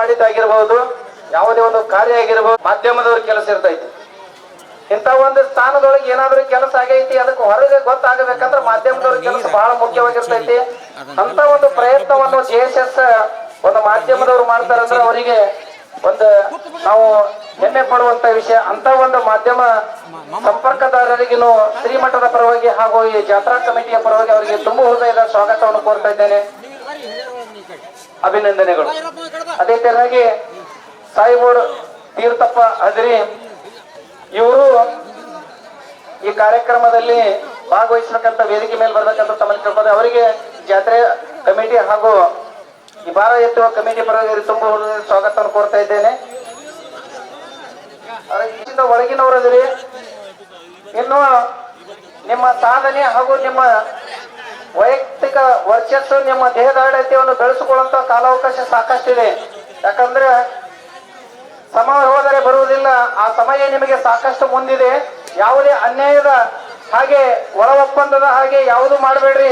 ಮಾಡಿದ್ದಾಗಿರ್ಬಹುದು ಯಾವುದೇ ಒಂದು ಕಾರ್ಯ ಆಗಿರ್ಬಹುದು ಮಾಧ್ಯಮದವ್ರ ಕೆಲಸ ಇರ್ತೈತಿ. ಇಂಥ ಒಂದು ಸ್ಥಾನದೊಳಗೆ ಏನಾದ್ರೂ ಕೆಲಸ ಆಗೈತಿ ಅದಕ್ಕೆ ಹೊರಗೆ ಗೊತ್ತಾಗಬೇಕಂದ್ರೆ ಮಾಧ್ಯಮದವ್ರ ಕೆಲಸ ಬಹಳ ಮುಖ್ಯವಾಗಿರ್ತೈತಿ. ಅಂತ ಒಂದು ಪ್ರಯತ್ನವನ್ನು ಜೆ ಎಸ್ ಎಸ್ ಒಂದು ಮಾಧ್ಯಮದವ್ರು ಮಾಡ್ತಾರಂದ್ರೆ ಅವರಿಗೆ ಒಂದು ನಾವು ಹೆಮ್ಮೆ ಪಡುವಂತ ವಿಷಯ. ಅಂತ ಒಂದು ಮಾಧ್ಯಮ ಸಂಪರ್ಕದಾರರಿಗೂ ಶ್ರೀಮಠದ ಪರವಾಗಿ ಹಾಗೂ ಈ ಜಾತ್ರಾ ಕಮಿಟಿಯ ಪರವಾಗಿ ಅವರಿಗೆ ತುಂಬ ಹೃದಯದ ಸ್ವಾಗತವನ್ನು ಕೋರ್ತಾ ಇದ್ದೇನೆ. ಅಭಿನಂದನೆಗಳು. ಅದೇ ತರನಾಗಿ ಸಾಯಿಬೋಡ್ ತೀರ್ಥಪ್ಪ ಹಜರಿ ಇವರು ಈ ಕಾರ್ಯಕ್ರಮದಲ್ಲಿ ಭಾಗವಹಿಸಬೇಕಂತ ವೇದಿಕೆ ಮೇಲೆ ಬರ್ಬೇಕಂತ ತಮ್ಮಲ್ಲಿ ಕೇಳ್ಬೋದು ಅವರಿಗೆ ಜಾತ್ರೆ ಕಮಿಟಿ ಹಾಗೂ ಈ ಭಾರ ಎತ್ತುವ ಕಮಿಟಿ ಪರವಾಗಿ ತುಂಬ ಸ್ವಾಗತವನ್ನು ಕೋರ್ತಾ ಇದ್ದೇನೆ. ಒಳಗಿನವರದಿರಿ ಇನ್ನು ನಿಮ್ಮ ಸಾಧನೆ ಹಾಗೂ ನಿಮ್ಮ ವೈಯಕ್ತಿಕ ವರ್ಚಸ್ಸು ನಿಮ್ಮ ದೇಹದಾಢ್ಯತೆಯನ್ನು ಬೆಳೆಸಿಕೊಳ್ಳುವಂತ ಕಾಲಾವಕಾಶ ಸಾಕಷ್ಟಿದೆ. ಯಾಕಂದ್ರೆ ಸಮಯ ಹೋದರೆ ಬರುವುದಿಲ್ಲ, ಆ ಸಮಯ ನಿಮಗೆ ಸಾಕಷ್ಟು ಮುಂದಿದೆ. ಯಾವುದೇ ಅನ್ಯಾಯದ ಹಾಗೆ ಒಳ ಒಪ್ಪಂದದ ಹಾಗೆ ಯಾವುದು ಮಾಡಬೇಡ್ರಿ.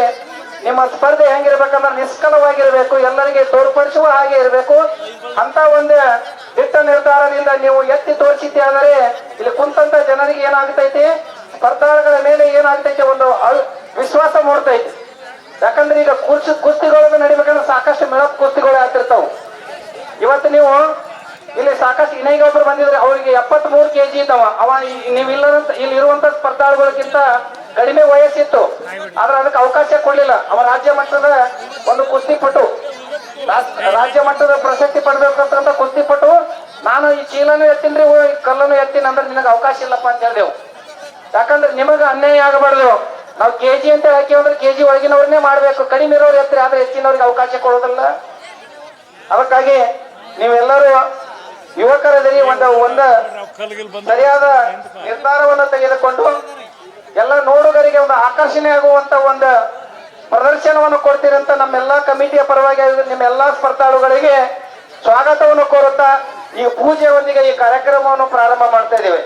ನಿಮ್ಮ ಸ್ಪರ್ಧೆ ಹೆಂಗಿರ್ಬೇಕಂದ್ರೆ ನಿಷ್ಕಲವಾಗಿರ್ಬೇಕು, ಎಲ್ಲರಿಗೆ ತೋರ್ಪಡಿಸುವ ಹಾಗೆ ಇರಬೇಕು. ಅಂತ ಒಂದು ದಿಟ್ಟ ನಿರ್ಧಾರದಿಂದ ನೀವು ಎತ್ತಿ ತೋರಿಸಿದ್ದೆ ಆದರೆ ಇಲ್ಲಿ ಕುಂತಂತ ಜನರಿಗೆ ಏನಾಗ್ತೈತಿ? ಸ್ಪರ್ಧಾಳುಗಳ ಮೇಲೆ ಏನಾಗ್ತೈತಿ? ಒಂದು ವಿಶ್ವಾಸ ಮೂಡ್ತೈತಿ. ಯಾಕಂದ್ರೆ ಈಗ ಕುಸ್ತಿ ಕುಸ್ತಿಗಳನ್ನು ನಡಿಬೇಕಂದ್ರೆ ಸಾಕಷ್ಟು ಮೇಳಪ್ ಕುಸ್ತಿಗಳು ಆಗ್ತಿರ್ತಾವ ಇವತ್ತು ನೀವು ಇಲ್ಲಿ ಸಾಕಷ್ಟು ಇನೈಗ ಒಬ್ರು ಬಂದಿದ್ರೆ ಅವರಿಗೆ ಎಪ್ಪತ್ತ್ ಮೂರು ಕೆ ಜಿ ಇದ್ದಾವ. ಅವ ನೀವ್ ನೀವು ಇಲ್ಲದಂತ ಇಲ್ಲಿ ಇರುವಂತ ಸ್ಪರ್ಧಾಳುಗಳಿಗಿಂತ ಕಡಿಮೆ ವಯಸ್ಸಿತ್ತು. ಆದ್ರೆ ಅದಕ್ಕೆ ಅವಕಾಶ ಕೊಡ್ಲಿಲ್ಲ. ಅವ ರಾಜ್ಯ ಮಟ್ಟದ ಒಂದು ಕುಸ್ತಿ ಪಟ್ಟು ರಾಜ್ಯ ಮಟ್ಟದ ಪ್ರಶಸ್ತಿ ಪಡೆದಿರ್ತಕ್ಕಂಥ ಕುಸ್ತಿಪಟು. ನಾನು ಈ ಚೀಲನು ಎತ್ತಿನ್ರಿ ಕಲ್ಲನ್ನು ಎತ್ತೀನಿ ಅಂದ್ರೆ ನಿನಗೆ ಅವಕಾಶ ಇಲ್ಲಪ್ಪ ಅಂತ ಹೇಳಿದೆವು. ಯಾಕಂದ್ರೆ ನಿಮಗೆ ಅನ್ಯಾಯ ಆಗಬಾರ್ದು. ನಾವು ಕೆಜಿ ಅಂತ ಹಾಕಿ ಅಂದ್ರೆ ಕೆಜಿ ಒಳಗಿನವ್ರನ್ನೇ ಮಾಡಬೇಕು. ಕಡಿಮೆ ಇರೋರು ಎತ್ತರೆ, ಆದ್ರೆ ಹೆಚ್ಚಿನವ್ರಿಗೆ ಅವಕಾಶ ಕೊಡೋದಲ್ಲ. ಅದಕ್ಕಾಗಿ ನೀವೆಲ್ಲರೂ ಯುವಕರದಲ್ಲಿ ಒಂದು ಒಂದು ಸರಿಯಾದ ನಿರ್ಧಾರವನ್ನು ತೆಗೆದುಕೊಂಡು ಎಲ್ಲ ನೋಡುಗರಿಗೆ ಒಂದು ಆಕರ್ಷಣೆ ಆಗುವಂತ ಒಂದು ಪ್ರದರ್ಶನವನ್ನು ಕೊಡ್ತೀರಂತ ನಮ್ಮೆಲ್ಲಾ ಕಮಿಟಿಯ ಪರವಾಗಿ ನಿಮ್ಮೆಲ್ಲಾ ಸ್ಪರ್ಧಾಳುಗಳಿಗೆ ಸ್ವಾಗತವನ್ನು ಕೋರುತ್ತಾ ಈ ಪೂಜೆಯೊಂದಿಗೆ ಈ ಕಾರ್ಯಕ್ರಮವನ್ನು ಪ್ರಾರಂಭ ಮಾಡ್ತಾ ಇದ್ದೇವೆ.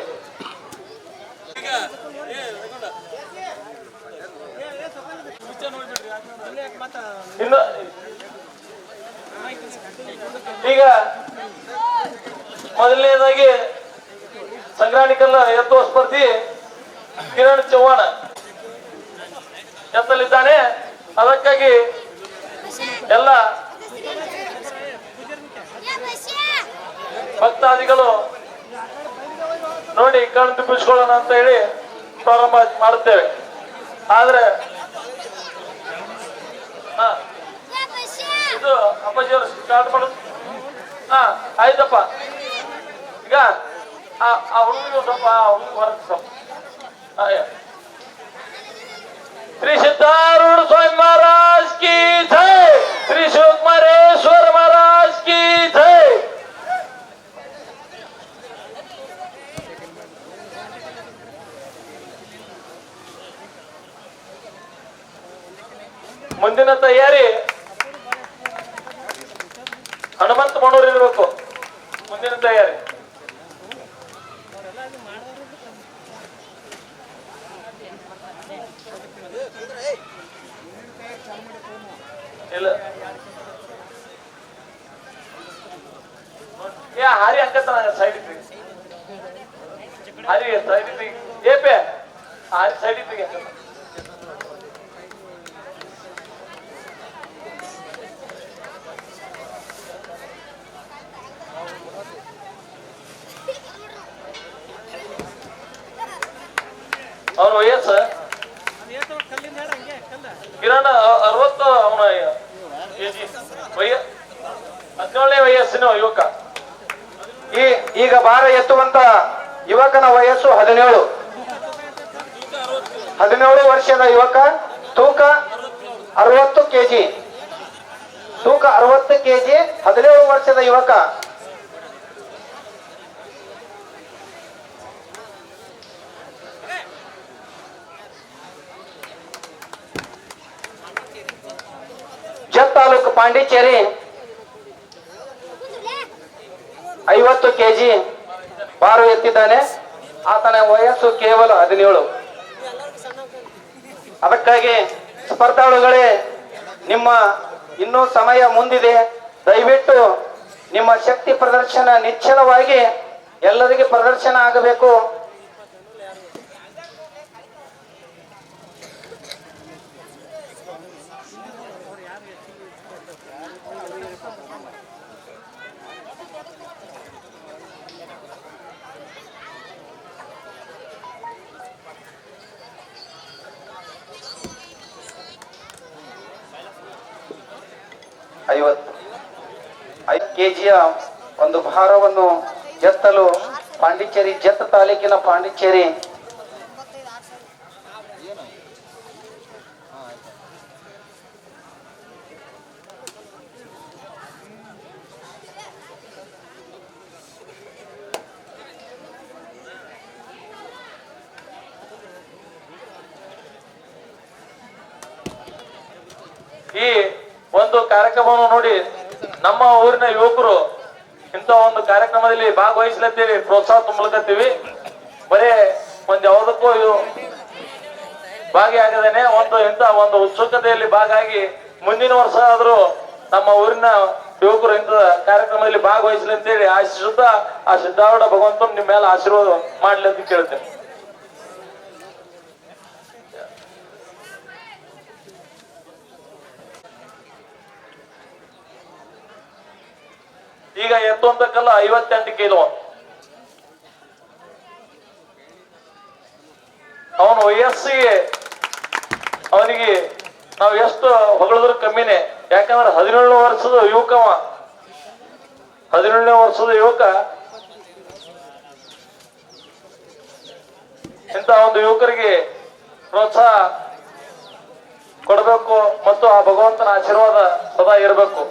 ಇನ್ನು ಈಗ ಮೊದಲನೇದಾಗಿ ಸಂಗ್ರಾಣಿಕಲ್ಲ ಎತ್ತುವ ಸ್ಪರ್ಧಿ ಕಿರಣ್ ಚವ್ಹಾಣ ಎತ್ತಲಿದ್ದಾನೆ. ಅದಕ್ಕಾಗಿ ಎಲ್ಲ ಭಕ್ತಾದಿಗಳು ನೋಡಿ ಕಣ್ ತುಂಬಿಸ್ಕೊಳ್ಳೋಣ ಅಂತ ಹೇಳಿ ಪ್ರಾರಂಭ ಮಾಡುತ್ತೇವೆ. ಆದ್ರೆ ಹಾ ಇದು ಅಪ್ಪಾಜಿಯವರು ಸ್ಟಾರ್ಟ್ ಮಾಡು ಹಾ, ಆಯ್ತಪ್ಪ. ಈಗ, ಆ ಆ ಹುಡುಗರು ಸ್ವಲ್ಪ, ಆ ಹುಡುಗ ಹೊರಗೆ ಸ್ವಲ್ಪ. ಆಯ. ಶ್ರೀ ಸಿದ್ಧಾರೂಢ ಸ್ವಾಮಿ ಮಹಾರಾಜ್ ಕಿ ಜೈ! ಶ್ರೀ ಶಿವಕುಮಾರೇಶ್ವರ ಮಹಾರಾಜ್ ಕಿ ಜೈ! ಮುಂದಿನ ತಯಾರಿ ಹನುಮಂತ ಮನೋರ್ ಇರ್ಬೇಕು. ಮುಂದಿನ ತಯಾರಿ. ಇಲ್ಲ. ಏ, ಹಾರಿ ಅಂಕತ್ತ ಸೈಡ್ ಹಾರಿ ಸೈಡ್ ಏಪೆ ಹಾರಿ ಸೈಡ್ ಇತ್ತಿಗೆ ಅವನ ವಯಸ್ಸು? ಕಿರಣ, ಅರವತ್ತು, ಅವನ ವಯ ಹದಿನೇಳನೇ ವಯಸ್ಸಿನ ಯುವಕ. ಈ ಈಗ ಭಾರ ಎತ್ತುವಂತ ಯುವಕನ ವಯಸ್ಸು ಹದಿನೇಳು. ಹದಿನೇಳು ವರ್ಷದ ಯುವಕ, ತೂಕ ಅರವತ್ತು ಕೆಜಿ. ತೂಕ ಅರವತ್ತು ಕೆಜಿ, ಹದಿನೇಳು ವರ್ಷದ ಯುವಕ ಜತ್ ತಾಲೂಕು ಪಾಂಡಿಚೇರಿ ಐವತ್ತು ಕೆಜಿ ಬಾರು ಎತ್ತಿದ್ದಾನೆ. ಆತನ ವಯಸ್ಸು ಕೇವಲ ಹದಿನೇಳು. ಅದಕ್ಕಾಗಿ ಸ್ಪರ್ಧಾಳುಗಳೇ, ನಿಮ್ಮ ಇನ್ನೂ ಸಮಯ ಮುಂದಿದೆ. ದಯವಿಟ್ಟು ನಿಮ್ಮ ಶಕ್ತಿ ಪ್ರದರ್ಶನ ನಿಚ್ಚಳವಾಗಿ ಎಲ್ಲರಿಗೆ ಪ್ರದರ್ಶನ ಆಗಬೇಕು. ಐವತ್ತು. ಐದು ಕೆಜಿಯ ಒಂದು ಭಾರವನ್ನು ಎತ್ತಲು ಪಾಂಡಿಚೇರಿ ಜತ್ ತಾಲೂಕಿನ ಪಾಂಡಿಚೇರಿ ಈ ಒಂದು ಕಾರ್ಯಕ್ರಮವನ್ನು ನೋಡಿ ನಮ್ಮ ಊರಿನ ಯುವಕರು ಇಂಥ ಒಂದು ಕಾರ್ಯಕ್ರಮದಲ್ಲಿ ಭಾಗವಹಿಸ್ಲತ್ತೀವಿ, ಪ್ರೋತ್ಸಾಹ ತುಂಬಲಕತ್ತೀವಿ. ಬರೇ ಒಂದ್ ಯಾವುದಕ್ಕೂ ಭಾಗಿಯಾಗದೇನೆ ಒಂದು ಇಂಥ ಒಂದು ಉತ್ಸುಕತೆಯಲ್ಲಿ ಭಾಗಾಗಿ ಮುಂದಿನ ವರ್ಷ ಆದ್ರೂ ನಮ್ಮ ಊರಿನ ಯುವಕರು ಇಂಥ ಕಾರ್ಯಕ್ರಮದಲ್ಲಿ ಭಾಗವಹಿಸ್ಲಿ ಅಂತೇಳಿ ಆಶಿಸುತ್ತಾ ಆ ಸಿದ್ದಾರೂಢ ಭಗವಂತನ ನಿಮ್ಮ ಮೇಲೆ ಆಶೀರ್ವಾದ ಮಾಡ್ಲಿ ಅಂತ ಕೇಳ್ತೇನೆ. ಈಗ ಎತ್ತೊಂದಕ್ಕಲ್ಲ ಐವತ್ತೆಂಟು ಕಿಲೋ ಅವನು ವಯಸ್ಸಿಗೆ ಅವನಿಗೆ ನಾವು ಎಷ್ಟು ಹೊಗಳಿದ್ರು ಕಮ್ಮಿನೇ. ಯಾಕಂದ್ರೆ ಹದಿನೇಳು ವರ್ಷದ ಯುವಕವ ಹದಿನೇಳನೇ ವರ್ಷದ ಯುವಕ. ಇಂಥ ಒಂದು ಯುವಕರಿಗೆ ಪ್ರೋತ್ಸಾಹ ಕೊಡಬೇಕು ಮತ್ತು ಆ ಭಗವಂತನ ಆಶೀರ್ವಾದ ಸದಾ ಇರಬೇಕು.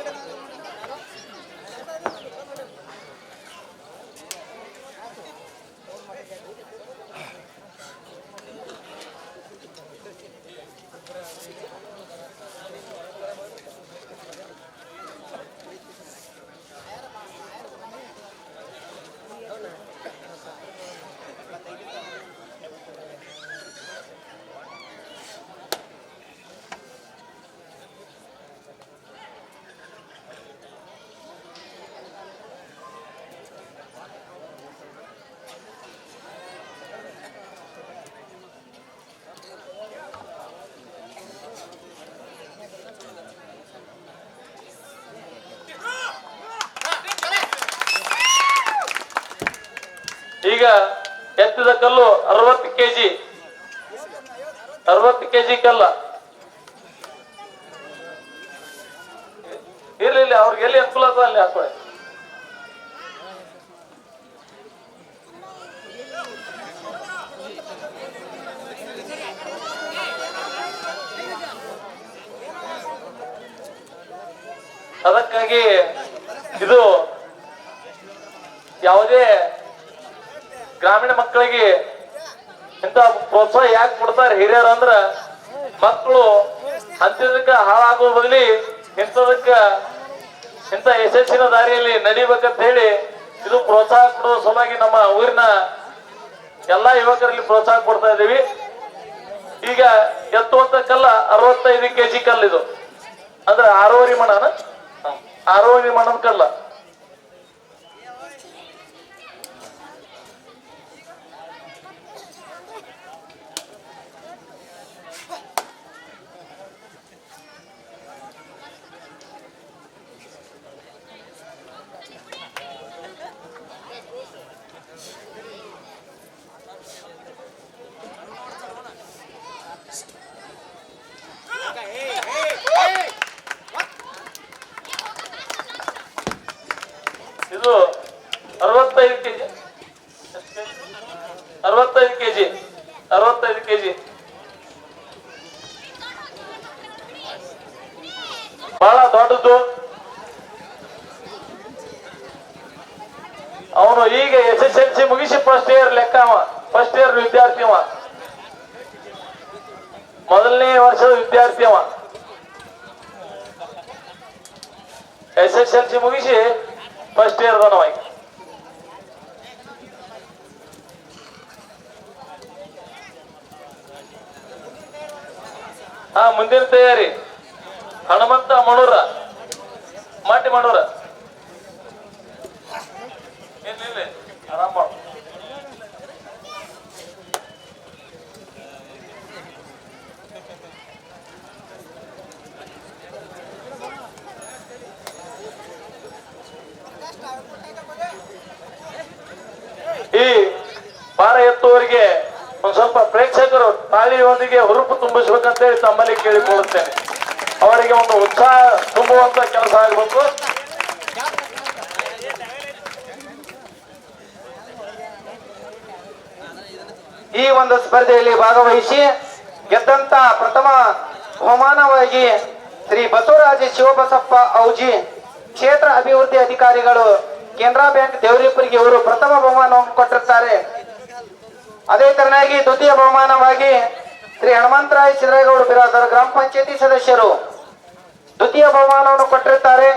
ಈಗ ಎತ್ತಿದ ಕಲ್ಲು ಅರವತ್ತು ಕೆಜಿ. ಅರವತ್ತು ಕೆಜಿ ಕಲ್ಲ. ಇರ್ಲಿ ಇರ್ಲಿ, ಅವ್ರಿಗೆ ಎಲ್ಲಿ ಅನುಕೂಲ ಅದ ಅಲ್ಲಿ ಹಾಕೊಳ್ಳಿ ಅದಕ್ಕಾಗಿ ಇದು ಯಾವುದೇ ಗ್ರಾಮೀಣ ಮಕ್ಕಳಿಗೆ ಇಂತ ಪ್ರೋತ್ಸಾಹ ಯಾಕೆ ಕೊಡ್ತಾರೆ? ಹಿರಿಯರು ಅಂದ್ರ ಮಕ್ಕಳು ಅಂತದಕ್ಕ ಹಾಳಾಗುವ ಬದಲಿ ಇಂಥದಕ್ಕ ಇಂಥ ಯಶಸ್ಸಿನ ದಾರಿಯಲ್ಲಿ ನಡಿಬೇಕಂತ ಹೇಳಿ ಇದು ಪ್ರೋತ್ಸಾಹ ಕೊಡುವ ಸಲುವಾಗಿ ನಮ್ಮ ಊರಿನ ಎಲ್ಲಾ ಯುವಕರಲ್ಲಿ ಪ್ರೋತ್ಸಾಹ ಕೊಡ್ತಾ ಇದ್ದೀವಿ. ಈಗ ಎತ್ತುವಂತ ಕಲ್ಲ ಅರವತ್ತೈದು ಕೆಜಿ ಕಲ್ಲು ಇದು ಅಂದ್ರೆ ಆರೂವರೆ ಮಣನ. ಆರೂವರೆ ಮಣದ ಕಲ್ಲ ಇದು ಅರವತ್ತೈದು ಕೆಜಿ ಅರವತ್ತೈದು ಕೆಜಿ ಅರವತ್ತೈದು ಕೆಜಿ ಬಹಳ ದೊಡ್ಡದು ಅವನು ಈಗ ಎಸ್ ಎಸ್ ಎಲ್ ಸಿ ಮುಗಿಸಿ ಫಸ್ಟ್ ಇಯರ್ ಲೆಕ್ಕ ಅವ ಫಸ್ಟ್ ಇಯರ್ ವಿದ್ಯಾರ್ಥಿ ಅವ ಮೊದಲನೇ ವರ್ಷದ ವಿದ್ಯಾರ್ಥಿ ಅವ ಎಸ್ ಎಸ್ ಎಲ್ ಸಿ ಮುಗಿಸಿ ಫಸ್ಟ್ ಇಯರ್ ಆ ಹಾ, ಮುಂದಿನ ತಯಾರಿ. ಹನುಮಂತ ಮಣೂರ, ಮಾಟಿ ಮಾಡೂರ ಈ ಭಾರ ಎತ್ತುವರಿಗೆ ಒಂದ್ ಸ್ವಲ್ಪ ಪ್ರೇಕ್ಷಕರು ತಾಳಿಯೊಂದಿಗೆ ಹುರುಪು ತುಂಬಿಸ್ಬೇಕಂತೇಳಿ ತಮ್ಮಲ್ಲಿ ಕೇಳಿಕೊಳ್ಳುತ್ತೇನೆ. ಅವರಿಗೆ ಒಂದು ಉತ್ಸಾಹ ತುಂಬುವಂತ ಕೆಲಸ ಆಗಬೇಕು. ಈ ಒಂದು ಸ್ಪರ್ಧೆಯಲ್ಲಿ ಭಾಗವಹಿಸಿ ಗೆದ್ದಂತ ಪ್ರಥಮ ಬಹುಮಾನವಾಗಿ ಶ್ರೀ ಬಸವರಾಜ ಶಿವಬಸಪ್ಪ ಔಜಿ ಕ್ಷೇತ್ರ ಅಭಿವೃದ್ಧಿ ಅಧಿಕಾರಿಗಳು ಕೆನರಾ ಬ್ಯಾಂಕ್ ದೇವರಿಪುರಿಗೆ ಇವರು ಪ್ರಥಮ ಬಹುಮಾನವನ್ನು ಕೊಟ್ಟಿರ್ತಾರೆ ಅದೇ ತರನಾಗಿ ದ್ವಿತೀಯ ಬಹುಮಾನವಾಗಿ ಶ್ರೀ ಹನುಮಂತರಾಯ ಸಿದ್ದರೇಗೌಡ ಬಿರಾದರ್ ಗ್ರಾಮ ಪಂಚಾಯತಿ ಸದಸ್ಯರು ದ್ವಿತೀಯ ಬಹುಮಾನವನ್ನು ಕೊಟ್ಟಿರ್ತಾರೆ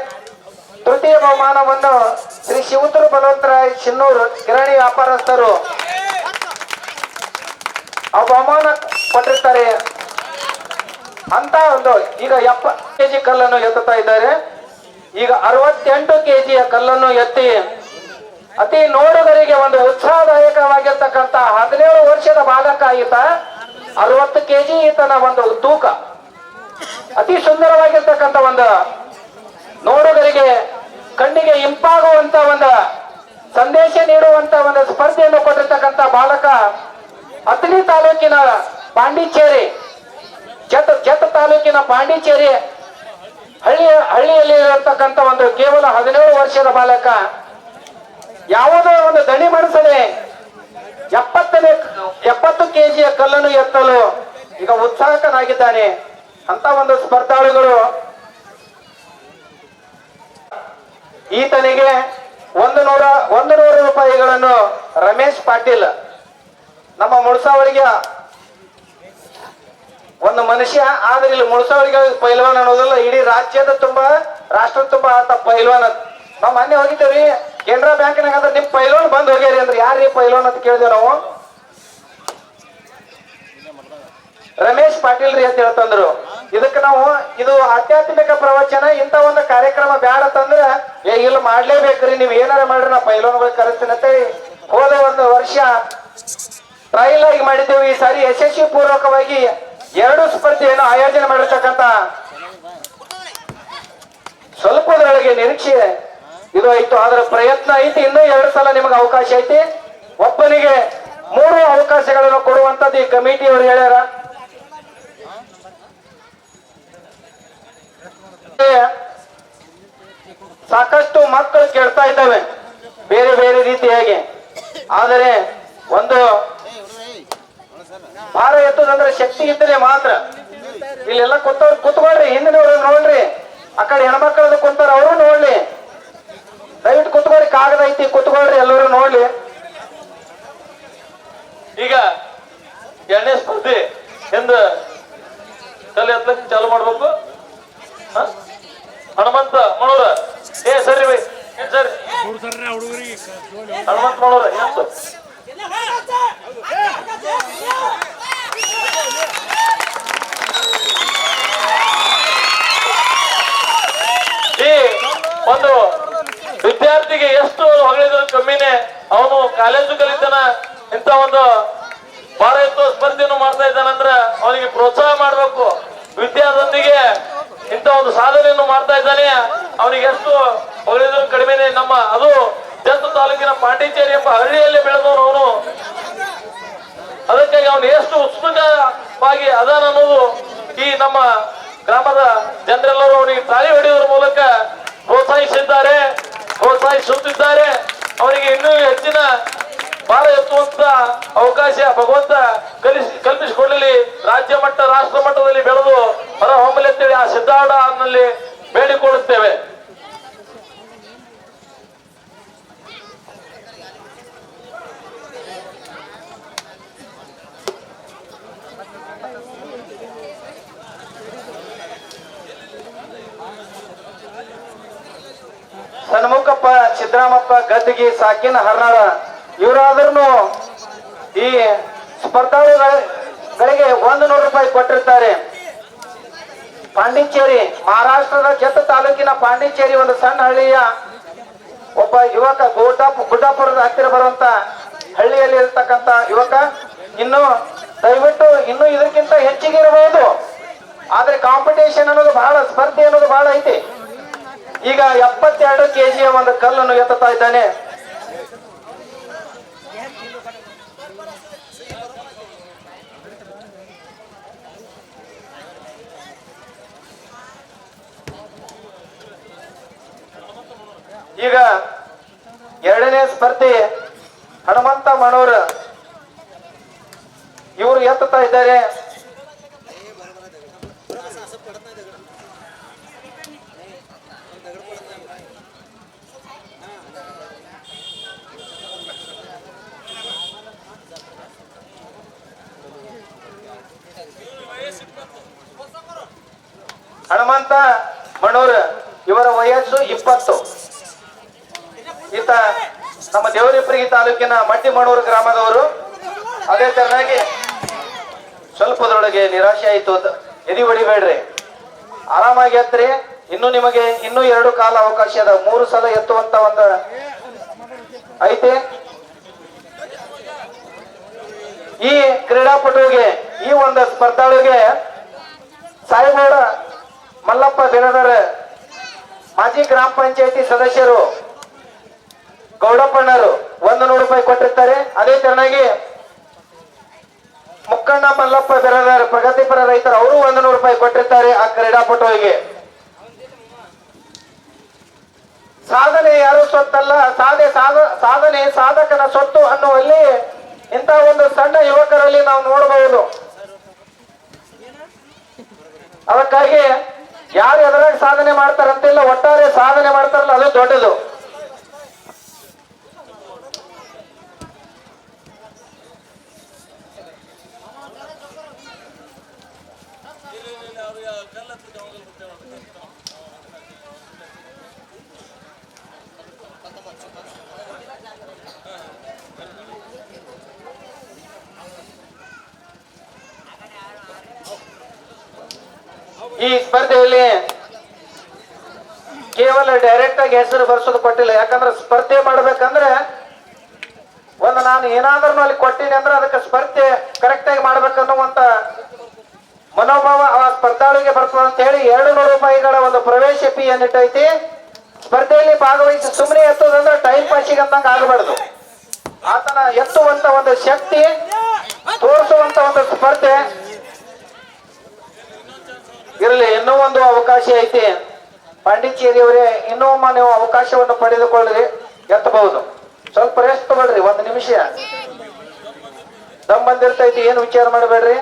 ತೃತೀಯ ಬಹುಮಾನವನ್ನು ಶ್ರೀ ಶಿವತುರು ಬಲವಂತರಾಯ್ ಚಿನ್ನೂರು ಕಿರಾಣಿ ವ್ಯಾಪಾರಸ್ಥರು ಆ ಬಹುಮಾನ ಕೊಟ್ಟಿರ್ತಾರೆ ಅಂತ ಒಂದು ಈಗ ಎಪ್ಪತ್ತು ಕೆಜಿ ಕಲ್ಲನ್ನು ಎತ್ತುತ್ತಾ ಇದ್ದಾರೆ. ಈಗ ಅರವತ್ತೆಂಟು ಕೆಜಿಯ ಕಲ್ಲನ್ನು ಎತ್ತಿ ಅತಿ ನೋಡುಗರಿಗೆ ಒಂದು ಉತ್ಸಾಹದಾಯಕವಾಗಿರ್ತಕ್ಕಂತ ಹದಿನೇಳು ವರ್ಷದ ಬಾಲಕ ಈತ, ಅರವತ್ತು ಕೆಜಿ ಈತನ ಒಂದು ತೂಕ. ಅತಿ ಸುಂದರವಾಗಿರ್ತಕ್ಕಂಥ ಒಂದು ನೋಡುಗರಿಗೆ ಕಣ್ಣಿಗೆ ಇಂಪಾಗುವಂತ ಒಂದು ಸಂದೇಶ ನೀಡುವಂತ ಒಂದು ಸ್ಪರ್ಧೆಯನ್ನು ಕೊಟ್ಟಿರ್ತಕ್ಕಂಥ ಬಾಲಕ ಅತ್ಲಿ ತಾಲೂಕಿನ ಪಾಂಡಿಚೇರಿ, ಜತ್ ಜತ್ ತಾಲೂಕಿನ ಪಾಂಡಿಚೇರಿ ಹಳ್ಳಿಯ ಹಳ್ಳಿಯಲ್ಲಿ ಇರತಕ್ಕಂಥ ಒಂದು ಕೇವಲ ಹದಿನೇಳು ವರ್ಷದ ಬಾಲಕ ಯಾವುದೋ ಒಂದು ದಣಿ ಮನಸ್ಸನೆ ಎಪ್ಪತ್ತನೇ ಎಪ್ಪತ್ತು ಕೆಜಿಯ ಕಲ್ಲನ್ನು ಎತ್ತಲು ಈಗ ಉತ್ಸಾಹಕನಾಗಿದ್ದಾನೆ. ಅಂತ ಒಂದು ಸ್ಪರ್ಧಾಳುಗಳು ಈತನಿಗೆ ಒಂದು ನೂರ ಒಂದು ನೂರು ರೂಪಾಯಿಗಳನ್ನು ರಮೇಶ್ ಪಾಟೀಲ್, ನಮ್ಮ ಮುಳಸಾವಳಿಗೆ ಒಂದು ಮನುಷ್ಯ, ಆದ್ರೆ ಇಲ್ಲಿ ಮುಳಸಾವಳಿಗೆ ಪೈಲ್ವಾನ್ ಅನ್ನೋದಲ್ಲ, ಇಡೀ ರಾಜ್ಯದ ತುಂಬಾ, ರಾಷ್ಟ್ರದ ತುಂಬಾ ಆತ ಪೈಲ್ವಾನ್ ನಾವು ಮೊನ್ನೆ ಹೋಗಿದ್ದೇವ್ರಿ ಕೆನರಾ ಬ್ಯಾಂಕ್ನಾಗ ಅಂದ್ರೆ ನಿಮ್ ಪೈಲೋನ್ ಬಂದ್ ಹೋಗ್ಯಾರಿ ಅಂದ್ರೆ ಯಾರ್ರೀ ಪೈಲೋನ್ ಅಂತ ಕೇಳಿದೆ ನಾವು? ರಮೇಶ್ ಪಾಟೀಲ್ ರೀ ಅಂತ ಹೇಳ್ತಂದ್ರು. ಇದಕ್ಕೆ ನಾವು ಇದು ಆಧ್ಯಾತ್ಮಿಕ ಪ್ರವಚನ ಇಂತ ಒಂದು ಕಾರ್ಯಕ್ರಮ ಬ್ಯಾಡ ತಂದ್ರ, ಏ, ಇಲ್ಲ ಮಾಡ್ಲೇಬೇಕ್ರಿ, ನೀವ್ ಏನಾರ ಮಾಡ್ರಿ, ನಾ ಪೈಲೋನ್ ಕರೆಸ್ತೀನಿ ಅಂತೇಳಿ ಹೋದ ಒಂದು ವರ್ಷ ಟ್ರಯಲ್ ಆಗಿ ಮಾಡಿದ್ದೇವೆ. ಈ ಸಾರಿ ಯಶಸ್ವಿ ಪೂರ್ವಕವಾಗಿ ಎರಡು ಸ್ಪರ್ಧೆಯನ್ನು ಆಯೋಜನೆ ಮಾಡಿರ್ತಕ್ಕಂತ ಸ್ವಲ್ಪದೊಳಗೆ ನಿರೀಕ್ಷೆ ಇದು ಐತು ಅದರ ಪ್ರಯತ್ನ ಐತಿ. ಇನ್ನೂ ಎರಡು ಸಲ ನಿಮಗೆ ಅವಕಾಶ ಐತಿ. ಒಬ್ಬನಿಗೆ ಮೂರು ಅವಕಾಶಗಳನ್ನು ಕೊಡುವಂತದ್ದು ಈ ಕಮಿಟಿಯವರು ಹೇಳ್ಯಾರ. ಸಾಕಷ್ಟು ಮಕ್ಕಳು ಕೇಳ್ತಾ ಇದ್ದಾವೆ. ಬೇರೆ ಬೇರೆ ರೀತಿಯಾಗಿ. ಆದರೆ ಒಂದು ಭಾರ ಎತ್ತದಂದ್ರೆ ಶಕ್ತಿ ಇದ್ದರೆ ಮಾತ್ರ. ಇಲ್ಲೆಲ್ಲ ಕೂತವ್ರು ಕೂತ್ಕೊಳ್ರಿ. ಹಿಂದಿನವ್ರು ನೋಡ್ರಿ. ಆ ಕಡೆ ಹೆಣ್ಮಕ್ಳದ್ದು ಕುಂತಾರ ಅವರು ನೋಡ್ಲಿ ದಯವಿಟ್ಟು ಕೂತ್ಕೊಳ್ರಿ ಕಾಗದ ಐತಿ ಕೂತ್ಕೊಳ್ರಿ ಎಲ್ಲರೂ ನೋಡ್ಲಿ ಈಗ ಎರಡನೇ ಸ್ಪರ್ಧೆ ಎಂದು ಕಲ್ಲು ಎತ್ತಲಕ್ಕೆ ಚಾಲು ಮಾಡ್ಬೇಕು ಹ? ಹನುಮಂತ ಮಣೂರ ಏ ಸರಿ ಬೈ ಏನ್ ಸರಿ ಹನುಮಂತ ಮಣೂರ ಎತ್ತು ಈ ಒಂದು ವಿದ್ಯಾರ್ಥಿಗೆ ಎಷ್ಟು ಹೊಗಳಿದ್ರು ಕಮ್ಮಿನೇ ಅವನು ಕಾಲೇಜು ಕಲಿತಾನ ಇಂತ ಒಂದು ಭಾರ ಎತ್ತುವ ಸ್ಪರ್ಧೆಯನ್ನು ಮಾಡ್ತಾ ಇದ್ದಾನಂದ್ರ ಅವನಿಗೆ ಪ್ರೋತ್ಸಾಹ ಮಾಡ್ಬೇಕು ವಿದ್ಯಾದೊಂದಿಗೆ ಇಂತ ಒಂದು ಸಾಧನೆಯನ್ನು ಮಾಡ್ತಾ ಇದ್ದಾನೆ ಅವನಿಗೆ ಎಷ್ಟು ಹೊಗಳಿದ್ರು ಕಡಿಮೆನೆ ನಮ್ಮ ಅದು ಜಂತು ತಾಲೂಕಿನ ಪಾಂಡಿಚೇರಿ ಎಂಬ ಹಳ್ಳಿಯಲ್ಲಿ ಬೆಳೆದವನು ಅವನು ಅದಕ್ಕಾಗಿ ಅವನು ಎಷ್ಟು ಉತ್ಸುಕವಾಗಿ ಅದಾನ ಅನ್ನೋದು ಈ ನಮ್ಮ ಗ್ರಾಮದ ಜನರೆಲ್ಲರೂ ಅವರಿಗೆ ತಾಳಿ ಹೊಡೆಯುವುದರ ಮೂಲಕ ಪ್ರೋತ್ಸಾಹಿಸಿದ್ದಾರೆ, ಪ್ರೋತ್ಸಾಹಿಸುತ್ತಿದ್ದಾರೆ. ಅವರಿಗೆ ಇನ್ನೂ ಹೆಚ್ಚಿನ ಭಾರ ಎತ್ತುವಂತ ಅವಕಾಶ ಭಗವಂತ ಕಲಿಸಿ ಕಲ್ಪಿಸಿಕೊಳ್ಳಲಿ ರಾಜ್ಯ ಮಟ್ಟ, ರಾಷ್ಟ್ರ ಮಟ್ಟದಲ್ಲಿ ಬೆಳೆದು ಹೊರ ಹೊಮ್ಮಲಿ ಅಂತೇಳಿ ಆ ಸಿದ್ಧಾರ್ಢನಲ್ಲಿ ಸನ್ಮುಖಪ್ಪ ಸಿದ್ದರಾಮಪ್ಪ, ಗದ್ದಿಗೆ, ಸಾಕಿನ ಹರ್ನಾಳ ಇವರಾದ್ರೂ ಈ ಸ್ಪರ್ಧಾಳುಗಳಿಗೆ ಒಂದು ನೂರು ರೂಪಾಯಿ ಕೊಟ್ಟಿರ್ತಾರೆ. ಪಾಂಡಿಚೇರಿ, ಮಹಾರಾಷ್ಟ್ರದ ಜತ್ ತಾಲೂಕಿನ ಪಾಂಡಿಚೇರಿ ಒಂದು ಸಣ್ಣ ಹಳ್ಳಿಯ ಒಬ್ಬ ಯುವಕ ಗುಡ್ಡಾಪು ಗುಡ್ಡಾಪುರದ ಹತ್ತಿರ ಬರುವಂತ ಹಳ್ಳಿಯಲ್ಲಿ ಇರತಕ್ಕಂತ ಯುವಕ. ಇನ್ನು ದಯವಿಟ್ಟು ಇನ್ನು ಇದಕ್ಕಿಂತ ಹೆಚ್ಚಿಗೆ ಇರಬಹುದು. ಆದ್ರೆ ಕಾಂಪಿಟೇಷನ್ ಅನ್ನೋದು ಬಹಳ, ಸ್ಪರ್ಧೆ ಅನ್ನೋದು ಬಹಳ ಐತಿ. ಈಗ ಎಪ್ಪತ್ತೆರಡು ಕೆಜಿಯ ಒಂದು ಕಲ್ಲನ್ನು ಎತ್ತುತ್ತಾ ಇದ್ದಾನೆ. ಈಗ ಎರಡನೇ ಸ್ಪರ್ಧಿ ಹನುಮಂತ ಮನೋರ್ ಇವರು ಎತ್ತುತ್ತಾ ಇದ್ದಾರೆ. ಹನುಮಂತ ಮಣೂರ್ ಇವರ ವಯಸ್ಸು ಇಪ್ಪತ್ತು. ಈತ ನಮ್ಮ ದೇವರಿಪ್ರಿಗಿ ತಾಲೂಕಿನ ಮಟ್ಟಿ ಮಣೂರು ಗ್ರಾಮದವರು. ಅದೇ ತರನಾಗಿ ಸ್ವಲ್ಪದೊಳಗೆ ನಿರಾಶೆ ಆಯಿತು ಅಂತ. ಎದಿ ಹೊಡಿಬೇಡ್ರಿ. ಆರಾಮಾಗಿ ಎತ್ರಿ ಇನ್ನು ನಿಮಗೆ ಇನ್ನೂ ಎರಡು ಕಾಲ ಅವಕಾಶ ಅದ. ಮೂರು ಸಲ ಎತ್ತುವಂತ ಒಂದು ಐತೆ. ಈ ಕ್ರೀಡಾಪಟುವಿಗೆ, ಈ ಒಂದು ಸ್ಪರ್ಧಾಳುಗೆ ಸಾಯಿಬೋಡ ಮಲ್ಲಪ್ಪ ಬಿರದರ ಮಾಜಿ ಗ್ರಾಮ ಪಂಚಾಯತಿ ಸದಸ್ಯರು ಗೌಡಪ್ಪಣ್ಣರು ಒಂದು ನೂರು ರೂಪಾಯಿ ಕೊಟ್ಟಿರ್ತಾರೆ. ಅದೇ ತರನಾಗಿ ಮುಕ್ಕಣ್ಣ ಮಲ್ಲಪ್ಪ ಬೆರದಾರ ಪ್ರಗತಿಪರ ರೈತರು ಅವರು ಒಂದು ನೂರು ರೂಪಾಯಿ ಕೊಟ್ಟಿರ್ತಾರೆ ಆ ಕ್ರೀಡಾಪಟುವಿಗೆ. ಸಾಧನೆ ಯಾರು ಸೊತ್ತಲ್ಲ ಸಾಧನೆ ಸಾಧ, ಸಾಧನೆ ಸಾಧಕನ ಸೊತ್ತು ಅನ್ನುವಲ್ಲಿ ಇಂಥ ಒಂದು ಸಣ್ಣ ಯುವಕರಲ್ಲಿ ನಾವು ನೋಡಬಹುದು. ಅದಕ್ಕಾಗಿ ಯಾರು ಎದುರಾಗಿ ಸಾಧನೆ ಮಾಡ್ತಾರಂತಿಲ್ಲ ಒಟ್ಟಾರೆ ಸಾಧನೆ ಮಾಡ್ತಾರಲ್ಲ ಅದು ದೊಡ್ಡದು ಈ ಸ್ಪರ್ಧೆಯಲ್ಲಿ ಕೇವಲ ಡೈರೆಕ್ಟ್ ಆಗಿ ಹೆಸರು ಬರ್ಸೋದು ಕೊಟ್ಟಿಲ್ಲ ಯಾಕಂದ್ರೆ ಸ್ಪರ್ಧೆ ಮಾಡ್ಬೇಕಂದ್ರೆ ಒಂದು ನಾನು ಏನಾದ್ರೂ ಅಲ್ಲಿ ಕೊಟ್ಟಿನಿ ಅಂದ್ರೆ ಅದಕ್ಕೆ ಸ್ಪರ್ಧೆ ಕರೆಕ್ಟ್ ಆಗಿ ಮಾಡ್ಬೇಕನ್ನುವಂತ ಮನೋಭಾವ ಆ ಸ್ಪರ್ಧಾಳಿಗೆ ಬರ್ತದೆ ಅಂತ ಹೇಳಿ ಎರಡು ನೂರು ರೂಪಾಯಿಗಳ ಒಂದು ಪ್ರವೇಶ ಫೀ ಏನಿಟ್ಟೈತಿ, ಸ್ಪರ್ಧೆಯಲ್ಲಿ ಭಾಗವಹಿಸಿ ಸುಮ್ಮನೆ ಎತ್ತೋದಂದ್ರೆ ಟೈಮ್ ಪಾಸಿಗೆ ಅಂದಂಗ ಆಗಬಾರ್ದು. ಆತನ ಎತ್ತುವಂತ ಒಂದು ಶಕ್ತಿ, ತೋರಿಸುವಂತ ಒಂದು ಸ್ಪರ್ಧೆ ಇರಲಿ, ಇನ್ನೂ ಒಂದು ಅವಕಾಶ ಐತಿ. ಪಾಂಡಿಚೇರಿ ಅವರೇ ಇನ್ನೂ ನೀವು ಅವಕಾಶವನ್ನು ಪಡೆದುಕೊಳ್ಳಿ, ಎತ್ತಬಹುದು. ಸ್ವಲ್ಪ ರೆಸ್ಟ್ ತಗೊಳ್ರಿ ಒಂದ್ ನಿಮಿಷ. ದಮ್ ಬಂದಿರ್ತೈತಿ ಏನು ವಿಚಾರ ಮಾಡಬೇಡ್ರಿ?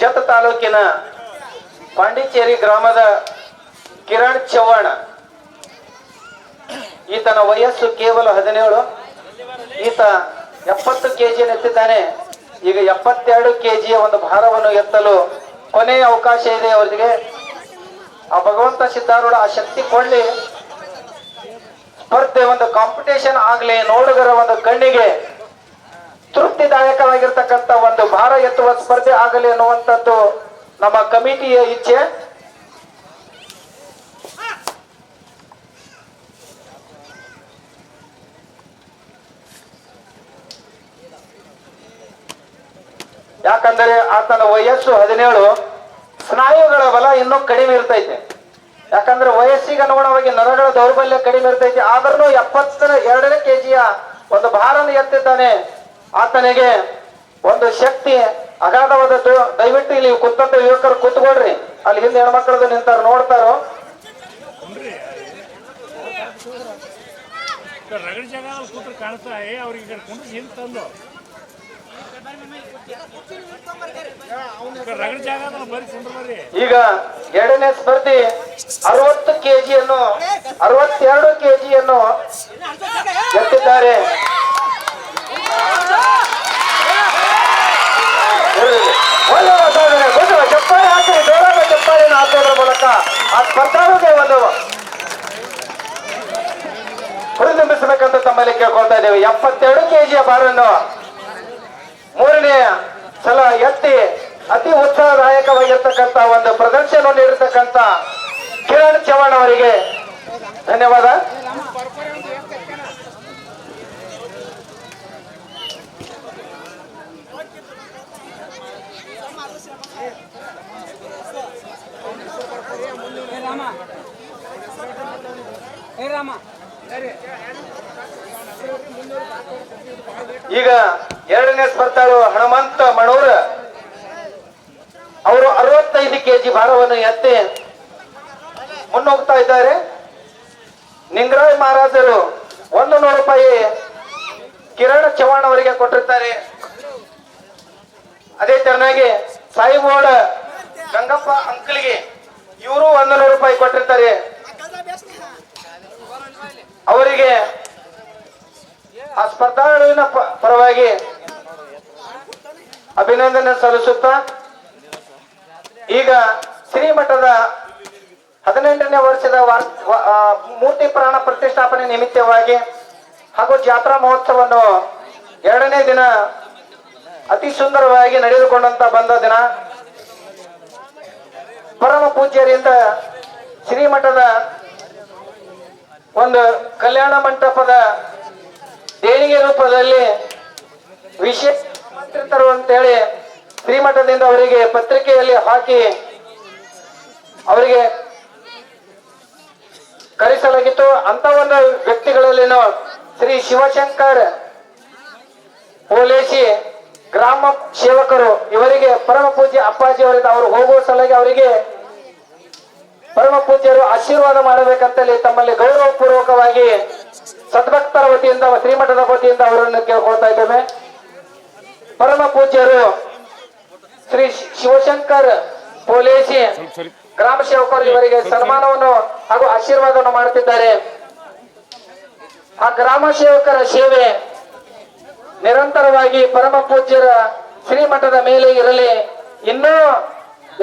ಜತ್ ತಾಲೂಕಿನ ಪಾಂಡಿಚೇರಿ ಗ್ರಾಮದ ಕಿರಣ್ ಚವ್ಹಾಣ. ಈತನ ವಯಸ್ಸು ಕೇವಲ ಹದಿನೇಳು. ಈತ ಎಪ್ಪತ್ತು ಕೆಜಿ ನೆತ್ತಿದ್ದಾನೆ. ಈಗ ಎಪ್ಪತ್ತೆರಡು ಕೆಜಿಯ ಒಂದು ಭಾರವನ್ನು ಎತ್ತಲು ಕೊನೆಯ ಅವಕಾಶ ಇದೆ ಅವರಿಗೆ. ಆ ಭಗವಂತ ಸಿದ್ಧಾರೂಢ ಆ ಶಕ್ತಿ ಕೊಳ್ಳಿ ಸ್ಪರ್ಧೆ ಒಂದು ಕಾಂಪಿಟೇಷನ್ ಆಗಲಿ, ನೋಡುಗರ ಒಂದು ಕಣ್ಣಿಗೆ. ತೃಪ್ತಿದಾಯಕವಾಗಿರ್ತಕ್ಕಂಥ ಒಂದು ಭಾರ ಎತ್ತುವ ಸ್ಪರ್ಧೆ ಆಗಲಿ ಅನ್ನುವಂಥದ್ದು ನಮ್ಮ ಕಮಿಟಿಯ ಇಚ್ಛೆ. ಯಾಕಂದರೆ ಆತನ ವಯಸ್ಸು ಹದಿನೇಳು. ಸ್ನಾಯುಗಳ ಬಲ ಇನ್ನೂ ಕಡಿಮೆ ಇರ್ತೈತೆ. ಯಾಕಂದ್ರೆ ವಯಸ್ಸಿಗೆ ಅನುಗುಣವಾಗಿ ನರಗಳ ದೌರ್ಬಲ್ಯ ಕಡಿಮೆ ಇರ್ತೈತಿ. ಆದ್ರೂ ಎಪ್ಪತ್ತರ ಎರಡನೇ ಕೆಜಿಯ ಒಂದು ಭಾರನ ಎತ್ತಿದ್ದಾನೆ. ಆತನಿಗೆ ಒಂದು ಶಕ್ತಿ ಅಗಾಧವಾದದ್ದು. ದಯವಿಟ್ಟು ಇಲ್ಲಿ ಕುತ್ತಂತ ಯುವಕರು ಕೂತ್ಕೊಳ್ರಿ. ಅಲ್ಲಿ ಹಿಂದೆ ಹೆಣ್ಮಕ್ಳದ್ದು ನಿಂತಾರ ನೋಡ್ತಾರೋ? ರಗಡ ಜಾಗ ಕೂತ್ರೆ ಕಾಣಿಸ್ತಾ ಅವ್ರಿಗೆ ಹಿಂದೆ ತಂದು? ಈಗ ಎರಡನೇ ಸ್ಪರ್ಧಿ ಅರವತ್ತು ಕೆಜಿಯನ್ನು ಅರವತ್ತೆರಡು ಕೆಜಿಯನ್ನು ಎತ್ತಿದ್ದಾರೆ. ಚಪ್ಪಾಳೆ ಹಾಕಿ ಜೋರಾದ ಚಪ್ಪಾಳೆಯನ್ನು ಹಾಕೋದ್ರ ಮೂಲಕ ಆ ಸ್ಪರ್ಧಾಳುಗೆ ಒಂದು ಹುರಿದುಂಬಿಸಬೇಕಂತ ತಮ್ಮಲ್ಲಿ ಕೇಳ್ಕೊಳ್ತಾ ಇದ್ದೇವೆ ಎಪ್ಪತ್ತೆರಡು ಕೆಜಿಯ ಬಾರನ್ನು ಮೂರನೇ ಸಲ ಎತ್ತಿ ಅತಿ ಉತ್ಸಾಹದಾಯಕವಾಗಿರ್ತಕ್ಕಂಥ ಒಂದು ಪ್ರದರ್ಶನವನ್ನು ನೀಡಿರ್ತಕ್ಕಂಥ ಕಿರಣ್ ಚವ್ಹಾಣ್ ಅವರಿಗೆ ಧನ್ಯವಾದ. ಈಗ ಎರಡನೇ ಸ್ಪರ್ಧಾಳು ಹನುಮಂತ ಮಣೂರ್. ಅವರು ಅರವತ್ತೈದು ಕೆಜಿ ಭಾರವನ್ನು ಎತ್ತಿ ಮುನ್ನೋಗ್ತಾ ಇದ್ದಾರೆ. ನಿಂಗರಾಯ್ ಮಹಾರಾಜರು ಒಂದು ನೂರು ರೂಪಾಯಿ ಕಿರಣ್ ಚವಾಣ್ ಅವರಿಗೆ ಕೊಟ್ಟಿರ್ತಾರೆ. ಅದೇ ತರನಾಗಿ ಸಾಯಿಬೋಡ ಗಂಗಪ್ಪ ಅಂಕಲ್ಗೆ ಇವರು ಒಂದು ನೂರು ರೂಪಾಯಿ ಕೊಟ್ಟಿರ್ತಾರೆ. ಅವರಿಗೆ ಆ ಸ್ಪರ್ಧಾಳುವಿನ ಪರವಾಗಿ ಅಭಿನಂದನೆ ಸಲ್ಲಿಸುತ್ತಾ, ಈಗ ಶ್ರೀಮಠದ ಹದಿನೆಂಟನೇ ವರ್ಷದ ಮೂರ್ತಿ ಪ್ರಾಣ ಪ್ರತಿಷ್ಠಾಪನೆ ನಿಮಿತ್ತವಾಗಿ ಹಾಗೂ ಜಾತ್ರಾ ಮಹೋತ್ಸವವನ್ನು ಎರಡನೇ ದಿನ ಅತಿ ಸುಂದರವಾಗಿ ನಡೆದುಕೊಂಡಂತ ಬಂದ ದಿನ, ಪರಮ ಪೂಜ್ಯರಿಂದ ಶ್ರೀಮಠದ ಒಂದು ಕಲ್ಯಾಣ ಮಂಟಪದ ದೇಣಿಗೆ ರೂಪದಲ್ಲಿ ವಿಶೇಷ ಅಂತೇಳಿ ಶ್ರೀಮಠದಿಂದ ಅವರಿಗೆ ಪತ್ರಿಕೆಯಲ್ಲಿ ಹಾಕಿ ಅವರಿಗೆ ಕರೆಸಲಾಗಿತ್ತು. ಅಂತ ಒಂದು ವ್ಯಕ್ತಿಗಳಲ್ಲಿನೂ ಶ್ರೀ ಶಿವಶಂಕರ್ ಓಲೇಶಿ ಗ್ರಾಮ ಸೇವಕರು ಇವರಿಗೆ ಪರಮ ಪೂಜ್ಯ ಅಪ್ಪಾಜಿ ಅವರಿಂದ ಅವರು ಹೋಗುವ ಸಲುವಾಗಿ ಅವರಿಗೆ ಪರಮ ಪೂಜ್ಯರು ಆಶೀರ್ವಾದ ಮಾಡಬೇಕಂತೇಳಿ ತಮ್ಮಲ್ಲಿ ಗೌರವ ಪೂರ್ವಕವಾಗಿ ಸದ್ಭಕ್ತರ ವತಿಯಿಂದ, ಶ್ರೀಮಠದ ವತಿಯಿಂದ ಅವರನ್ನು ಕೇಳ್ಕೊಳ್ತಾ ಇದ್ದೇವೆ. ಪರಮ ಪೂಜ್ಯರು ಶ್ರೀ ಶಿವಶಂಕರ್ ಪೊಲೀಸಿ ಗ್ರಾಮ ಸೇವಕರು ಇವರಿಗೆ ಸನ್ಮಾನವನ್ನು ಹಾಗೂ ಆಶೀರ್ವಾದವನ್ನು ಮಾಡುತ್ತಿದ್ದಾರೆ. ಆ ಗ್ರಾಮ ಸೇವಕರ ಸೇವೆ ನಿರಂತರವಾಗಿ ಪರಮ ಪೂಜ್ಯರ ಶ್ರೀಮಠದ ಮೇಲೆ ಇರಲಿ. ಇನ್ನೂ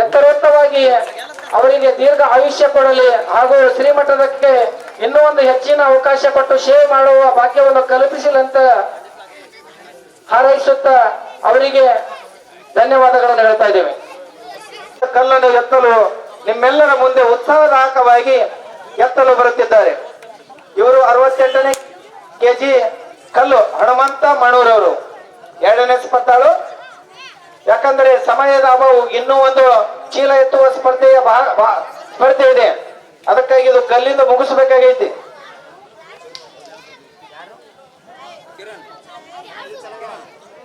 ಎತ್ತರೋತ್ತವಾಗಿ ಅವರಿಗೆ ದೀರ್ಘ ಆಯುಷ್ಯ ಕೊಡಲಿ ಹಾಗೂ ಶ್ರೀಮಠದಕ್ಕೆ ಇನ್ನೂ ಒಂದು ಹೆಚ್ಚಿನ ಅವಕಾಶ ಕೊಟ್ಟು ಸೇವೆ ಮಾಡುವ ಭಾಗ್ಯವನ್ನು ಕಲ್ಪಿಸಲಂತ ಹಾರೈಸುತ್ತಾ ಅವರಿಗೆ ಧನ್ಯವಾದಗಳನ್ನು ಹೇಳ್ತಾ ಇದ್ದೇವೆ. ಕಲ್ಲನ್ನು ಎತ್ತಲು ನಿಮ್ಮೆಲ್ಲರ ಮುಂದೆ ಉತ್ಸಾಹದಾಯಕವಾಗಿ ಎತ್ತಲು ಬರುತ್ತಿದ್ದಾರೆ. ಇವರು ಅರವತ್ತೆಂಟನೇ ಕೆಜಿ ಕಲ್ಲು ಹನುಮಂತ ಮಣೂರವರು. ಎರಡನೇ ಸ್ಪರ್ಧಾಳು. ಯಾಕಂದ್ರೆ ಸಮಯದ ಅಭಾವ ಇನ್ನೂ ಒಂದು ಚೀಲ ಎತ್ತುವ ಸ್ಪರ್ಧೆಯ ಸ್ಪರ್ಧೆ ಇದೆ. ಅದಕ್ಕಾಗಿ ಇದು ಕಲ್ಲಿಂದ ಮುಗಿಸಬೇಕಾಗೈತಿ.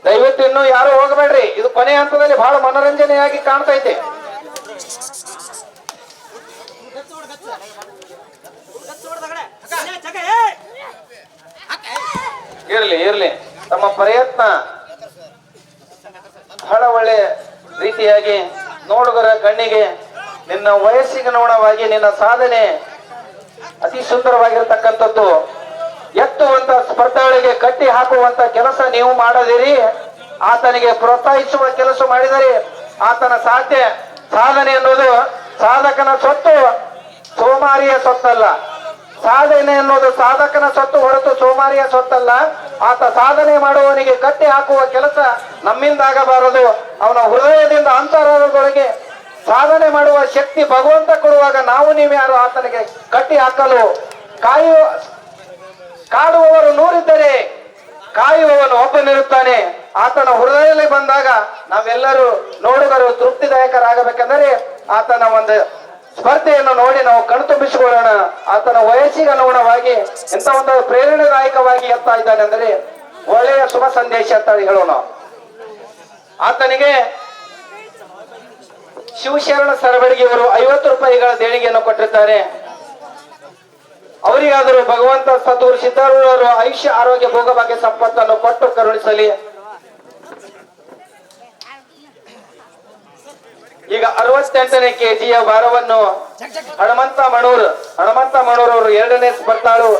ದಯವಿಟ್ಟು ಇನ್ನು ಯಾರು ಹೋಗಬೇಡ್ರಿ. ಇದು ಕೊನೆ ಹಂತದಲ್ಲಿ ಬಹಳ ಮನೋರಂಜನೆಯಾಗಿ ಕಾಣ್ತೈತೆ. ಇರ್ಲಿ ಇರ್ಲಿ. ತಮ್ಮ ಪ್ರಯತ್ನ ಬಹಳ ಒಳ್ಳೆ ರೀತಿಯಾಗಿ ನೋಡುಗರ ಕಣ್ಣಿಗೆ, ನಿನ್ನ ವಯಸ್ಸಿಗೆ ಅನುಗುಣವಾಗಿ ನಿನ್ನ ಸಾಧನೆ ಅತಿ ಸುಂದರವಾಗಿರ್ತಕ್ಕಂಥದ್ದು. ಎತ್ತುವಂತ ಸ್ಪರ್ಧಾಳಿಗೆ ಕಟ್ಟಿ ಹಾಕುವಂತ ಕೆಲಸ ನೀವು ಮಾಡದಿರಿ. ಆತನಿಗೆ ಪ್ರೋತ್ಸಾಹಿಸುವ ಕೆಲಸ ಮಾಡಿದರೆ ಆತನ ಸಾಧ್ಯ. ಸಾಧನೆ ಎನ್ನುವುದು ಸಾಧಕನ ಸೊತ್ತು ಸೋಮಾರಿಯ ಸೊತ್ತಲ್ಲ ಸಾಧನೆ ಎನ್ನುವುದು ಸಾಧಕನ ಸೊತ್ತು ಹೊರತು ಸೋಮಾರಿಯ ಸೊತ್ತಲ್ಲ ಆತ ಸಾಧನೆ ಮಾಡುವವನಿಗೆ ಕಟ್ಟಿ ಹಾಕುವ ಕೆಲಸ ನಮ್ಮಿಂದಾಗಬಾರದು. ಅವನ ಹೃದಯದಿಂದ ಅಂತರದೊಳಗೆ ಸಾಧನೆ ಮಾಡುವ ಶಕ್ತಿ ಭಗವಂತ ಕೊಡುವಾಗ ನಾವು ನೀವು ಯಾರು? ಆತನಿಗೆ ಕಟ್ಟಿ ಹಾಕಲು. ಕಾಯುವ, ಕಾಡುವವರು ನೂರಿದ್ದರೆ ಕಾಯುವವನು ಒಬ್ಬನಿರುತ್ತಾನೆ. ಆತನ ಹೃದಯದಲ್ಲಿ ಬಂದಾಗ ನಾವೆಲ್ಲರೂ ನೋಡುಗರು ತೃಪ್ತಿದಾಯಕರಾಗಬೇಕೆಂದರೆ ಆತನ ಒಂದು ಸ್ಪರ್ಧೆಯನ್ನು ನೋಡಿ ನಾವು ಕಣ್ತುಂಬಿಸಿಕೊಳ್ಳೋಣ ಆತನ ವಯಸ್ಸಿಗೆ ಅನುಗುಣವಾಗಿ ಇಂಥ ಒಂದು ಪ್ರೇರಣಾದಾಯಕವಾಗಿ ಎತ್ತಾ ಇದ್ದಾನೆ ಅಂದರೆ ಒಳ್ಳೆಯ ಶುಭ ಸಂದೇಶ ಅಂತ ಹೇಳೋಣ. ಆತನಿಗೆ ಶಿವಶರಣ ಸರಬಡಿಗೆ ಇವರು ಐವತ್ತು ರೂಪಾಯಿಗಳ ದೇಣಿಗೆಯನ್ನು ಕೊಟ್ಟಿದ್ದಾರೆ ಅವರಿಗಾದರೂ ಭಗವಂತ ಸದ್ಗುರು ಸಿದ್ಧಾರೂಢರು ಆಯುಷ್ಯ, ಆರೋಗ್ಯ, ಭೋಗಭಾಗ್ಯ, ಸಂಪತ್ತನ್ನು ಕೊಟ್ಟು ಕರುಣಿಸಲಿ. ಕೆ ಕೆಜಿಯ ಭಾರವನ್ನು ಹಣಮಂತ ಮಣೂರ್ ಹಣಮಂತ ಮಣೂರ್ ಅವರು ಎರಡನೇ ಸ್ಪರ್ಧಾಳು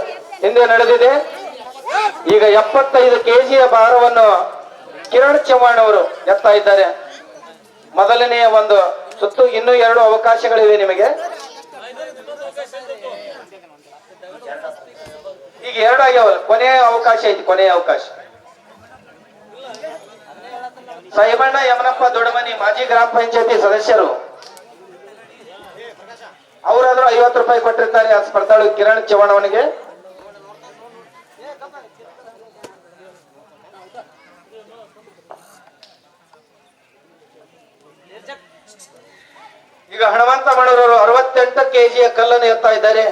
ಹಿಂದೆ ನಡೆದಿದೆ. ಈಗ ಎಪ್ಪತ್ತೈದು ಕೆಜಿಯ ಭಾರವನ್ನು ಕಿರಣ್ ಚವ್ಹಾಣ್ ಅವರು ಎತ್ತಾ ಇದ್ದಾರೆ. ಮೊದಲನೆಯ ಒಂದು ಸುತ್ತು, ಇನ್ನೂ ಎರಡು ಅವಕಾಶಗಳಿವೆ ನಿಮಗೆ. ಈಗ ಎರಡು ಆಗ್ಯಾವ ಕೊನೆಯ ಅವಕಾಶ ಐತಿ, ಕೊನೆಯ ಅವಕಾಶ. ಸಾಯಿಬಣ್ಣ ಯಮನಪ್ಪ ದೊಡಮನಿ ಮಾಜಿ ಗ್ರಾಮ ಪಂಚಾಯತಿ ಸದಸ್ಯರು. ಅವರಾದ್ರೂ ಐವತ್ತು ರೂಪಾಯಿ ಕೊಟ್ಟಿರ್ತಾರೆ ಆ ಸ್ಪರ್ಧಾಳು ಕಿರಣ್ ಚವಣವನಿಗೆ ಈಗ ಹನುಮಂತ ಮಾಡೋರು ಅರವತ್ತೆಂಟು ಕೆಜಿಯ ಕಲ್ಲನ್ನು ಎತ್ತಾ ಇದ್ದಾರೆ.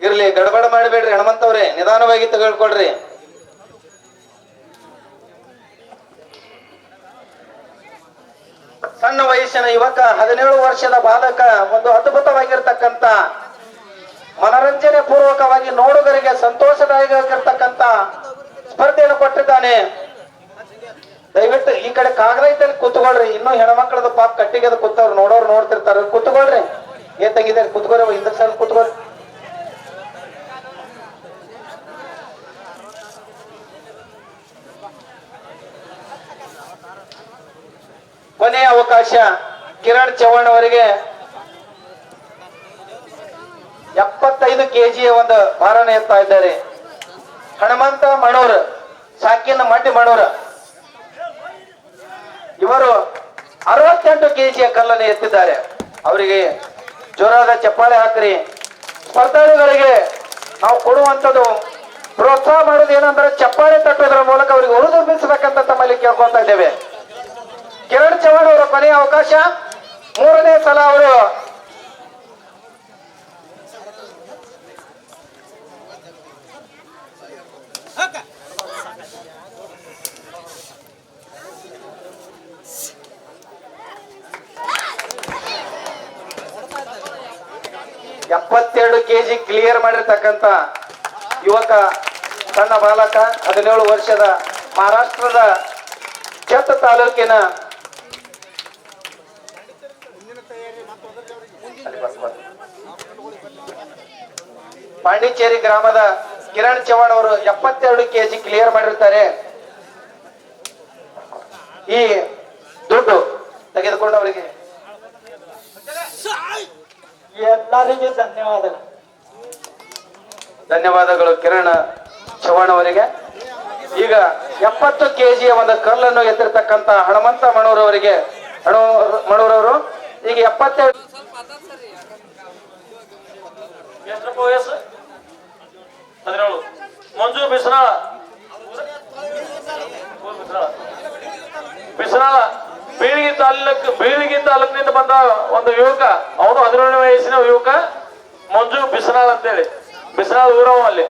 ಇರ್ಲಿ, ಗಡಬಡ ಮಾಡಬೇಡ್ರಿ ಹನುಮಂತವ್ರೆ ನಿಧಾನವಾಗಿ ತೆಗೆದುಕೊಳ್ರಿ ವಯಸ್ಸಿನ ಯುವಕ, ಹದಿನೇಳು ವರ್ಷದ ಬಾಲಕ, ಒಂದು ಅದ್ಭುತವಾಗಿರ್ತಕ್ಕಂತ ಮನರಂಜನೆ ಪೂರ್ವಕವಾಗಿ ನೋಡುಗರಿಗೆ ಸಂತೋಷದಾಯಕವಾಗಿರ್ತಕ್ಕಂತ ಸ್ಪರ್ಧೆಯನ್ನು ಕೊಟ್ಟಿದ್ದಾನೆ. ದಯವಿಟ್ಟು ಈ ಕಡೆ ಕಾಗದ ಇದ್ದಲ್ಲಿ ಕೂತ್ಕೊಳ್ರಿ. ಇನ್ನೂ ಹೆಣ್ಮಕ್ಳದ ಪಾಪ ಕಟ್ಟಿಗೆದ ಕೂತವ್ರು ನೋಡೋರು ನೋಡ್ತಿರ್ತಾರ. ಕೂತ್ಕೊಳ್ರಿ. ಏನ್ ತೆಗಿದಾರೆ, ಕೂತ್ಕೊರಿ ಹಿಂದಕ್ಕೆ ಸಲ ಕೂತ್ಕೊಳ್ರಿ. ಕೊನೆಯ ಅವಕಾಶ ಕಿರಣ್ ಚವ್ಹಾಣ್ ಅವರಿಗೆ. ಎಪ್ಪತ್ತೈದು ಕೆಜಿಯ ಒಂದು ಭಾರನ ಎತ್ತಾ ಇದ್ದಾರೆ. ಹನುಮಂತ ಮಣೂರ್ ಸಾಕಿನ ಮಟ್ಟಿ ಮಣೂರ್ ಇವರು ಅರವತ್ತೆಂಟು ಕೆಜಿಯ ಕಲ್ಲನ್ನು ಎತ್ತಿದ್ದಾರೆ. ಅವರಿಗೆ ಜೋರಾದ ಚಪ್ಪಾಳೆ ಹಾಕ್ರಿ. ಸ್ಪರ್ಧಾಳುಗಳಿಗೆ ನಾವು ಕೊಡುವಂಥದ್ದು ಪ್ರೋತ್ಸಾಹ ಮಾಡೋದು ಏನಂದ್ರೆ ಚಪ್ಪಾಳೆ ತಟ್ಟೋದ್ರ ಮೂಲಕ ಅವರಿಗೆ ಉಳಿದುಂಬಿಸಬೇಕಂತ ತಮ್ಮಲ್ಲಿ ಕೇಳ್ಕೊತಾ ಇದ್ದೇವೆ. ಕಿರಣ್ ಚವ್ಹಾಣ್ ಅವರ ಕೊನೆಯ ಅವಕಾಶ. ಮೂರನೇ ಸಲ ಅವರು ಎಪ್ಪತ್ತೆರಡು ಕೆಜಿ ಕ್ಲಿಯರ್ ಮಾಡಿರ್ತಕ್ಕಂತ ಯುವಕ, ಸಣ್ಣ ಬಾಲಕ, ಹದಿನೇಳು ವರ್ಷದ ಮಹಾರಾಷ್ಟ್ರದ ಚತ್ ತಾಲೂಕಿನ ಪಾಂಡಿಚೇರಿ ಗ್ರಾಮದ ಕಿರಣ್ ಚವಾಣ್ ಅವರು ಎಪ್ಪತ್ತೆರಡು ಕೆಜಿ ಕ್ಲಿಯರ್ ಮಾಡಿರ್ತಾರೆ. ಈ ದುಡ್ಡು ತೆಗೆದುಕೊಂಡು ಅವರಿಗೆ ಎಲ್ಲರಿಗೂ ಧನ್ಯವಾದಗಳು. ಧನ್ಯವಾದಗಳು ಕಿರಣ್ ಚವಾಣ್ ಅವರಿಗೆ. ಈಗ ಎಪ್ಪತ್ತು ಕೆಜಿಯ ಒಂದು ಕಲ್ಲನ್ನು ಎತ್ತಿರ್ತಕ್ಕಂತ ಹನುಮಂತ ಮಣೂರವರಿಗೆ ಹಣು ಮಣೂರವರು ಈಗ ಎಪ್ಪತ್ತೆರಡು ಎಷ್ಟಪ್ಪ ವಯಸ್ಸು? ಹದಿನೇಳು. ಮಂಜು ಬಿಸನಾಳ. ಬಿಸನಾಳ. ಬೀಳಿಗೆ ತಾಲೂಕ್, ಬೀಳಿಗೆ ತಾಲೂಕಿನಿಂದ ಬಂದ ಒಂದು ಯುವಕ, ಅವನು ಹದಿನೇಳನೇ ವಯಸ್ಸಿನ ಯುವಕ, ಮಂಜು ಬಿಸನಾಳ್ ಅಂತೇಳಿ. ಬಿಸನಾಳ್ ಊರವ ಅಲ್ಲಿ.